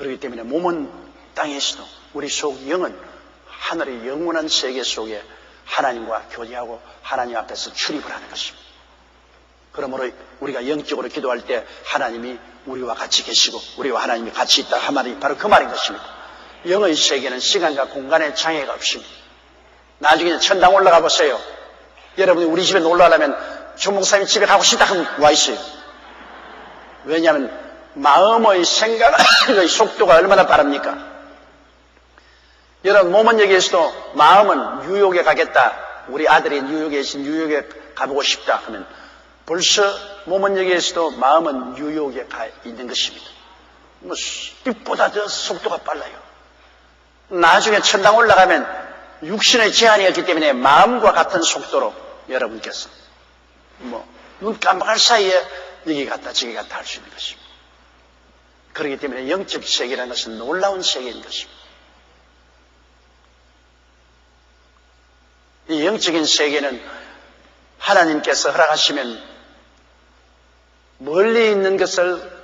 그렇기 때문에 몸은 땅에서도 우리 속 영은 하늘의 영원한 세계 속에 하나님과 교제하고 하나님 앞에서 출입을 하는 것입니다. 그러므로 우리가 영적으로 기도할 때 하나님이 우리와 같이 계시고 우리와 하나님이 같이 있다 한 말이 바로 그 말인 것입니다. 영의 세계는 시간과 공간의 장애가 없습니다. 나중에 천당 올라가 보세요. 여러분이 우리 집에 놀러 가려면 조 목사님 집에 가고 싶다 하면 와 있어요. 왜냐하면 마음의 생각의 속도가 얼마나 빠릅니까? 여러분 몸은 여기에서도 마음은 뉴욕에 가겠다. 우리 아들이 뉴욕에 계신 뉴욕에 가보고 싶다 하면 벌써 몸은 여기에서도 마음은 뉴욕에 가 있는 것입니다. 뭐 빛보다 더 속도가 빨라요. 나중에 천당 올라가면 육신의 제한이 없기 때문에 마음과 같은 속도로 여러분께서 뭐 눈 깜빡할 사이에 여기 갔다 저기 갔다 할 수 있는 것입니다. 그렇기 때문에 영적 세계라는 것은 놀라운 세계인 것입니다. 이 영적인 세계는 하나님께서 허락하시면 멀리 있는 것을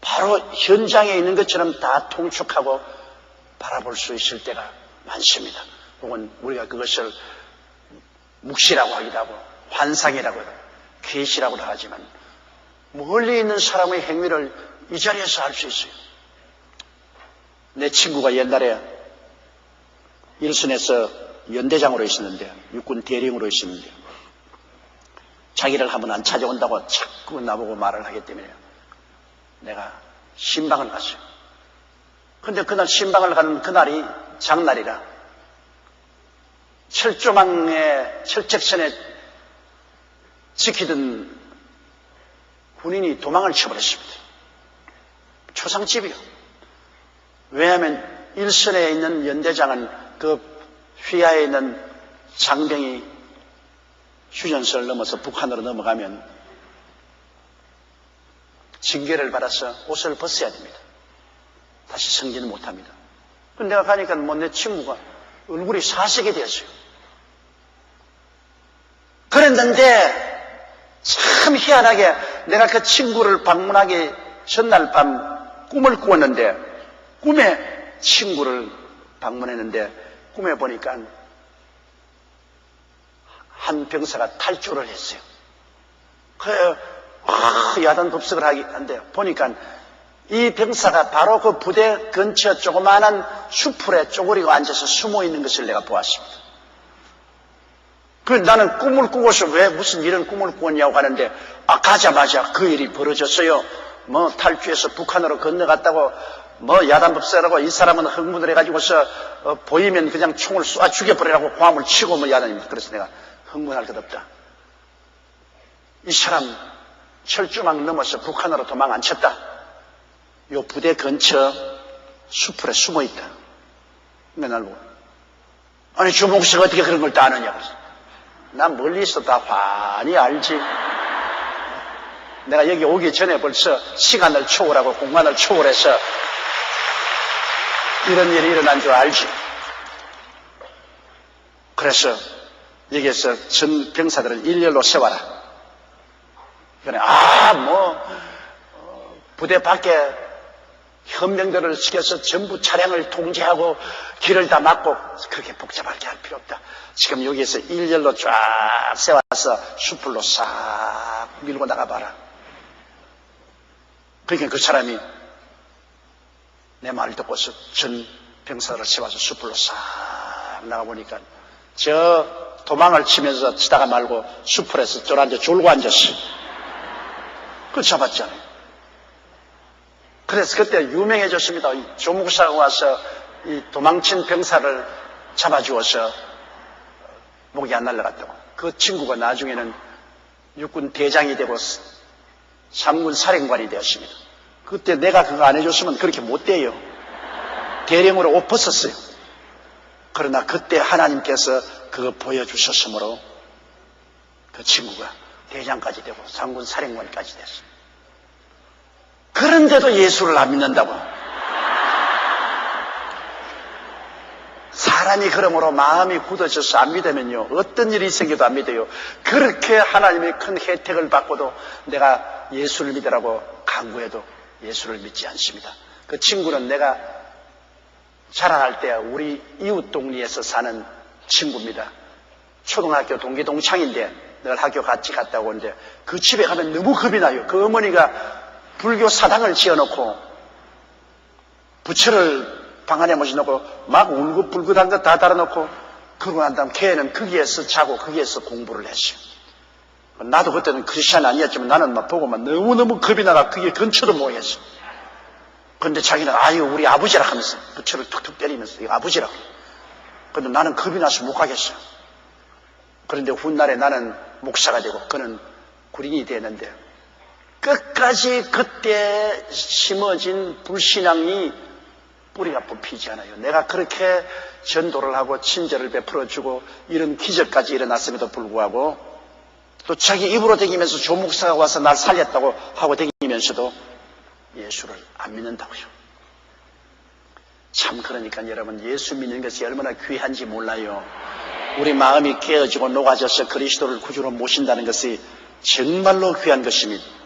바로 현장에 있는 것처럼 다 통축하고 바라볼 수 있을 때가 많습니다. 혹은 우리가 그것을 묵시라고 하기도 하고 환상이라고 계시라고도 하지만 멀리 있는 사람의 행위를 이 자리에서 알 수 있어요. 내 친구가 옛날에 일선에서 연대장으로 있었는데 육군 대령으로 있었는데 자기를 한번 안 찾아온다고 자꾸 나보고 말을 하기 때문에 내가 신방을 갔어요. 근데 그날 신방을 가는 그날이 장날이라 철조망의 철책선에 지키던 군인이 도망을 쳐버렸습니다. 초상집이요. 왜냐하면 일선에 있는 연대장은 그 휘하에 있는 장병이 휴전선을 넘어서 북한으로 넘어가면 징계를 받아서 옷을 벗어야 됩니다. 다시 성지는 못합니다. 근데 내가 가니까 뭐 내 친구가 얼굴이 사색이 되었어요. 그랬는데 참 희한하게 내가 그 친구를 방문하기 전날 밤 꿈을 꾸었는데 꿈에 친구를 방문했는데 꿈에 보니까 한 병사가 탈주를 했어요. 그 아, 야단 dob석을 하기 한데 보니까 이 병사가 바로 그 부대 근처 조그마한 수풀에 쪼그리고 앉아서 숨어 있는 것을 내가 보았습니다. 그 나는 꿈을 꾸고서 왜 무슨 이런 꿈을 꾸었냐고 하는데 아 가자마자 그 일이 벌어졌어요. 뭐 탈주해서 북한으로 건너갔다고 뭐 야단법사라고 이 사람은 흥분을 해가지고서 어, 보이면 그냥 총을 쏴 죽여버리라고 고함을 치고 뭐 야단입니다. 그래서 내가 흥분할 것 없다. 이 사람 철조망 넘어서 북한으로 도망 안 쳤다. 요 부대 근처 수풀에 숨어 있다. 맨날 보고. 아니, 조목씨가 어떻게 그런 걸 다 아느냐고. 난 멀리서 다 환히 알지. 내가 여기 오기 전에 벌써 시간을 초월하고 공간을 초월해서 이런 일이 일어난 줄 알지. 그래서 여기에서 전 병사들을 일렬로 세워라. 그래, 아, 뭐, 어, 부대 밖에 현명들을 시켜서 전부 차량을 통제하고 길을 다 막고 그렇게 복잡하게 할 필요 없다. 지금 여기에서 일렬로 쫙 세워서 숲을로 싹 밀고 나가봐라. 그러니까 그 사람이 내 말을 듣고서 전 병사를 세워서 숲을로 싹 나가보니까 저 도망을 치면서 치다가 말고 숲을에서 쫄아앉아 졸고 앉았어. 그 잡았잖아요. 그래서 그때 유명해졌습니다. 이 조목사가 와서 이 도망친 병사를 잡아주어서 목이 안 날라갔다고. 그 친구가 나중에는 육군 대장이 되고 삼군 사령관이 되었습니다. 그때 내가 그거 안 해줬으면 그렇게 못 돼요. 대령으로 옷 벗었어요. 그러나 그때 하나님께서 그거 보여주셨으므로 그 친구가 대장까지 되고 상군 사령관까지 됐어요. 그런데도 예수를 안 믿는다고. 사람이 그러므로 마음이 굳어져서 안 믿으면요. 어떤 일이 생겨도 안 믿어요. 그렇게 하나님의 큰 혜택을 받고도 내가 예수를 믿으라고 강구해도 예수를 믿지 않습니다. 그 친구는 내가 자라날 때 우리 이웃 동리에서 사는 친구입니다. 초등학교 동기 동창인데 늘 학교 같이 갔다 오는데 그 집에 가면 너무 겁이 나요. 그 어머니가 불교 사당을 지어놓고 부처를 방 안에 모셔놓고 막 울긋불긋한 거 다 달아놓고 그러고 난 다음 걔는 거기에서 자고 거기에서 공부를 했어요. 나도 그때는 크리스찬 아니었지만 나는 막 보고만 너무너무 겁이 나가 그게 근처도 못 했어. 근데 자기는 아유 우리 아버지라 하면서 부처를 툭툭 때리면서 이거 아버지라고. 근데 나는 겁이 나서 못 가겠어. 그런데 훗날에 나는 목사가 되고 그는 군인이 되는데 끝까지 그때 심어진 불신앙이 뿌리가 뽑히지 않아요. 내가 그렇게 전도를 하고 친절을 베풀어주고 이런 기적까지 일어났음에도 불구하고 또 자기 입으로 다니면서 조목사가 와서 날 살렸다고 하고 다니면서도 예수를 안 믿는다고요. 참 그러니까 여러분 예수 믿는 것이 얼마나 귀한지 몰라요. 우리 마음이 깨어지고 녹아져서 그리스도를 구주로 모신다는 것이 정말로 귀한 것입니다.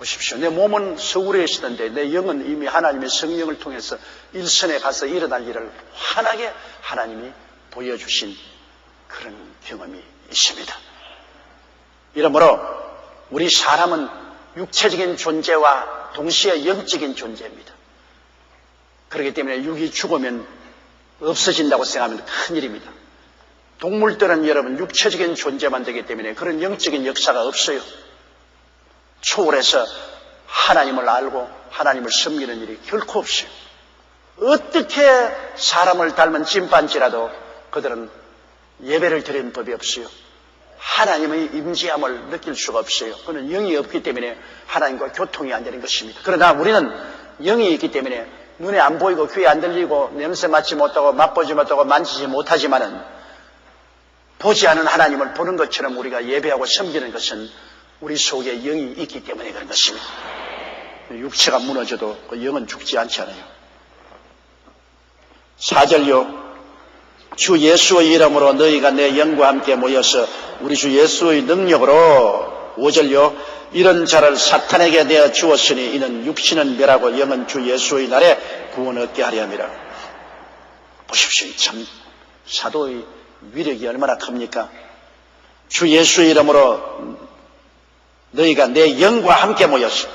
보십시오. 내 몸은 서울에 있었는데 내 영은 이미 하나님의 성령을 통해서 일선에 가서 일어날 일을 환하게 하나님이 보여주신 그런 경험이 있습니다. 이러므로 우리 사람은 육체적인 존재와 동시에 영적인 존재입니다. 그렇기 때문에 육이 죽으면 없어진다고 생각하면 큰일입니다. 동물들은 여러분 육체적인 존재만 되기 때문에 그런 영적인 역사가 없어요. 초월해서 하나님을 알고 하나님을 섬기는 일이 결코 없어요. 어떻게 사람을 닮은 찐반지라도 그들은 예배를 드리는 법이 없어요. 하나님의 임재함을 느낄 수가 없어요. 그는 영이 없기 때문에 하나님과 교통이 안 되는 것입니다. 그러나 우리는 영이 있기 때문에 눈에 안 보이고 귀에 안 들리고 냄새 맡지 못하고 맛보지 못하고 만지지 못하지만은 보지 않은 하나님을 보는 것처럼 우리가 예배하고 섬기는 것은 우리 속에 영이 있기 때문에 그런 것입니다. 육체가 무너져도 그 영은 죽지 않잖아요. 사절요. 주 예수의 이름으로 너희가 내 영과 함께 모여서 우리 주 예수의 능력으로 오절요. 이런 자를 사탄에게 내어 주었으니 이는 육신은 멸하고 영은 주 예수의 날에 구원 얻게 하려 함이라. 보십시오. 참 사도의 위력이 얼마나 큽니까? 주 예수의 이름으로 너희가 내 영과 함께 모였어.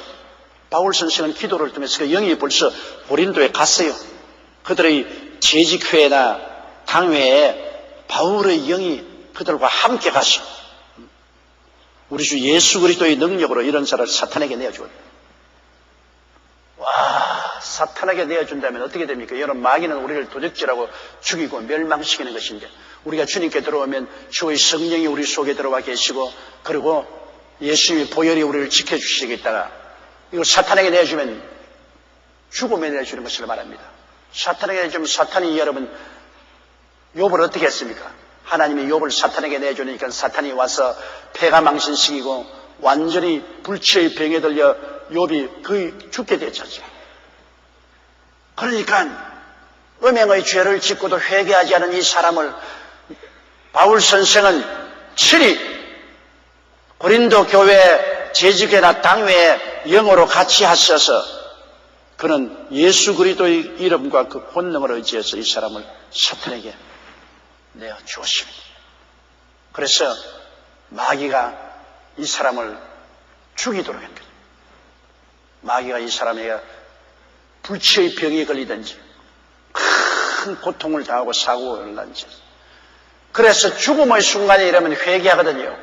바울 선생은 기도를 통해서 그 영이 벌써 고린도에 갔어요. 그들의 재직회나 당회에 바울의 영이 그들과 함께 가시. 우리 주 예수 그리스도의 능력으로 이런 자를 사탄에게 내어주었다. 와, 사탄에게 내어준다면 어떻게 됩니까? 여러분, 마귀는 우리를 도적질하고 죽이고 멸망시키는 것인데, 우리가 주님께 들어오면 주의 성령이 우리 속에 들어와 계시고, 그리고 예수님이 보혈이 우리를 지켜주시겠다가, 이걸 사탄에게 내주면 죽음에 내주는 것을 말합니다. 사탄에게 내주면 사탄이 여러분, 욥을 어떻게 했습니까? 하나님이 욥을 사탄에게 내주니까 사탄이 와서 폐가 망신시키고 완전히 불치의 병에 들려 욥이 거의 죽게 됐었죠. 그러니까 음행의 죄를 짓고도 회개하지 않은 이 사람을 바울 선생은 친히 고린도 교회 재직회나 당회에 영어로 같이 하셔서 그는 예수 그리스도의 이름과 그 본능을 의지해서 이 사람을 사탄에게 내어 주었습니다. 그래서 마귀가 이 사람을 죽이도록 했거든요. 마귀가 이 사람에게 불치의 병이 걸리든지 큰 고통을 당하고 사고를 난지 그래서 죽음의 순간에 이러면 회개하거든요.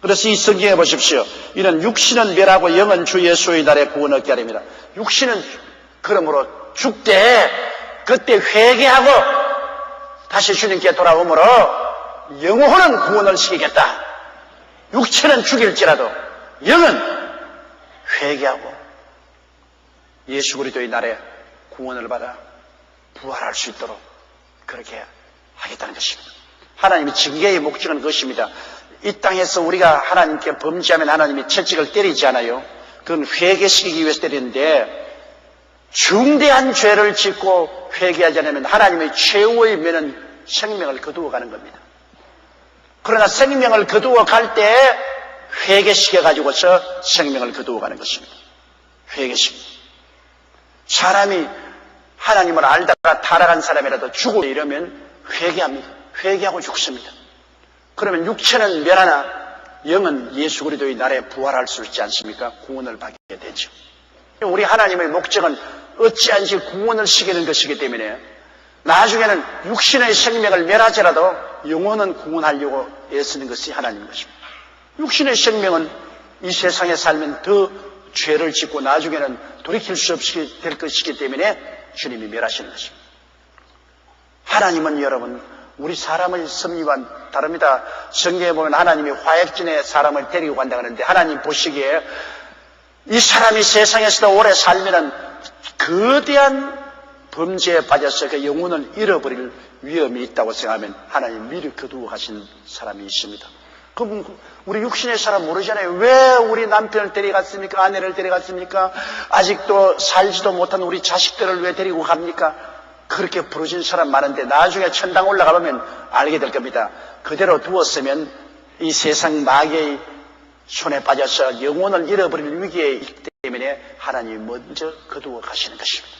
그래서 이 성경에 보십시오. 이는 육신은 멸하고 영은 주 예수의 날에 구원 얻게 하립니다. 육신은 그러므로 죽되 그때 회개하고 다시 주님께 돌아오므로 영혼은 구원을 시키겠다. 육체는 죽일지라도 영은 회개하고 예수 그리스도의 날에 구원을 받아 부활할 수 있도록 그렇게 하겠다는 것입니다. 하나님의 징계의 목적은 그것입니다. 이 땅에서 우리가 하나님께 범죄하면 하나님이 채찍을 때리지 않아요. 그건 회개시키기 위해서 때리는데 중대한 죄를 짓고 회개하지 않으면 하나님의 최후의 면은 생명을 거두어 가는 겁니다. 그러나 생명을 거두어 갈 때 회개시켜 가지고서 생명을 거두어 가는 것입니다. 회개십니다. 사람이 하나님을 알다가 타락한 사람이라도 죽고 이러면 회개합니다. 회개하고 죽습니다. 그러면 육체는 멸하나 영은 예수 그리스도의 날에 부활할 수 있지 않습니까? 구원을 받게 되죠. 우리 하나님의 목적은 어찌한지 구원을 시키는 것이기 때문에 나중에는 육신의 생명을 멸하지라도 영혼은 구원하려고 애쓰는 것이 하나님 것입니다. 육신의 생명은 이 세상에 살면 더 죄를 짓고 나중에는 돌이킬 수 없이 될 것이기 때문에 주님이 멸하시는 것입니다. 하나님은 여러분 우리 사람의 섭리와 다릅니다. 성경에 보면 하나님이 화약진에 사람을 데리고 간다 그러는데 하나님 보시기에 이 사람이 세상에서 도 오래 살면은 거대한 범죄에 빠져서 그 영혼을 잃어버릴 위험이 있다고 생각하면 하나님 미리 거두어 가신 사람이 있습니다. 그럼 우리 육신의 사람 모르잖아요. 왜 우리 남편을 데려갔습니까? 아내를 데려갔습니까? 아직도 살지도 못한 우리 자식들을 왜 데리고 갑니까? 그렇게 부르진 사람 많은데 나중에 천당 올라가 보면 알게 될 겁니다. 그대로 두었으면 이 세상 마귀의 손에 빠져서 영혼을 잃어버릴 위기에 있기 때문에 하나님이 먼저 거두어 가시는 것입니다.